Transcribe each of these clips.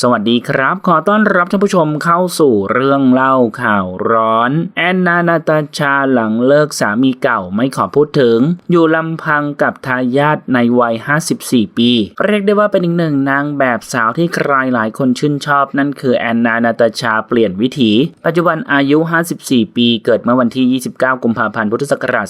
สวัสดีครับ ขอต้อนรับท่านผู้ชมเข้าสู่เรื่องเล่าข่าวร้อน แอนนานาตาชาหลังเลิกสามีเก่าไม่ขอพูดถึง อยู่ลำพังกับทายาทในวัย 54 ปี เรียกได้ว่าเป็นอีกหนึ่งนางแบบสาวที่ใครหลายคนชื่นชอบ นั่นคือแอนนานาตาชาเปลี่ยนวิถี ปัจจุบันอายุ 54 ปี เกิดเมื่อวันที่ 29 กุมภาพันธ์ พุทธศักราช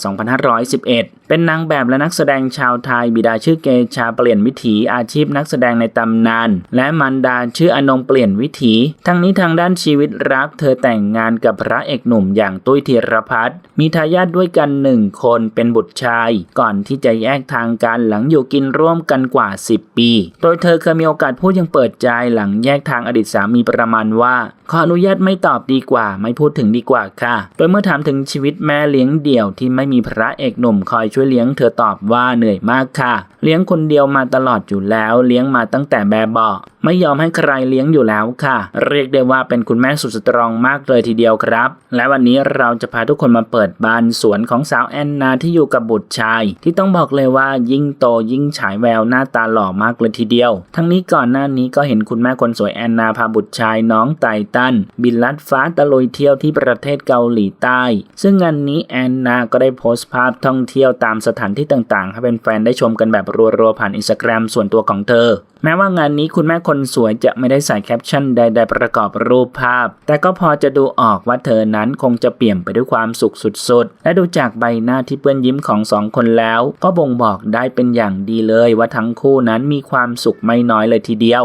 2511 เป็นนางแบบและนักแสดงชาวไทยบิดาชื่อเกชาเปลี่ยนวิถีอาชีพนักแสดงในตำนาน และมารดาชื่ออนงเปลี่ยนวิถีทั้งนี้ทางด้านชีวิตรักเธอแต่งงานกับพระเอกหนุ่มอย่างตุ้ยธีรพัฒน์มีทายาทด้วยกันหนึ่งคนเป็นบุตรชาย ก่อนที่จะแยกทางกันหลังอยู่กินร่วมกันกว่า 10 ปี โดยเธอเคยมีโอกาสพูดยังเปิดใจหลังแยกทางอดีตสามีประมาณว่า ขออนุญาตไม่ตอบดีกว่า ไม่พูดถึงดีกว่าค่ะ โดยเมื่อถามถึงชีวิตแม่เลี้ยงเดี่ยวที่ไม่มีพระเอกหนุ่มคอยช่วยเลี้ยงเธอตอบว่าเหนื่อยมากค่ะ เลี้ยงคนเดียวมาตลอดอยู่แล้วเลี้ยงมาตั้งแต่แบบเบาะไม่ยอมให้ใครเลี้ยงอยู่แล้วค่ะ เรียกได้ว่าเป็นคุณแม่สุดสตรองมากเลยทีเดียวครับ และวันนี้เราจะพาทุกคนมาเปิดบานสวนของสาวแอนนาที่อยู่กับบุตรชาย ที่ต้องบอกเลยว่ายิ่งโตยิ่งฉายแววหน้าตาหล่อมากเลยทีเดียว ทั้งนี้ก่อนหน้านี้ก็เห็นคุณแม่คนสวยแอนนาพาบุตรชายน้องไตตัน บินลัดฟ้าตะลุยเที่ยวที่ประเทศเกาหลีใต้ ซึ่งงานนี้แอนนาก็ได้โพสต์ภาพท่องเที่ยวตามสถานที่ต่างๆ ให้เป็นแฟนๆได้ชมกันแบบรัวๆผ่านอินสตาแกรมส่วนตัวของเธอ แม้ว่างานนี้คุณแม่คนสวยจะไม่ได้ใส่แคปชั่นใด ๆ ประกอบรูปภาพ แต่ก็พอจะดูออกว่าเธอนั้นคงจะเปี่ยมไปด้วยความสุขสุดๆ และดูจากใบหน้าที่เปื้อนยิ้มของสองคนแล้ว ก็บ่งบอกได้เป็นอย่างดีเลยว่าทั้งคู่นั้นมีความสุขไม่น้อยเลยทีเดียว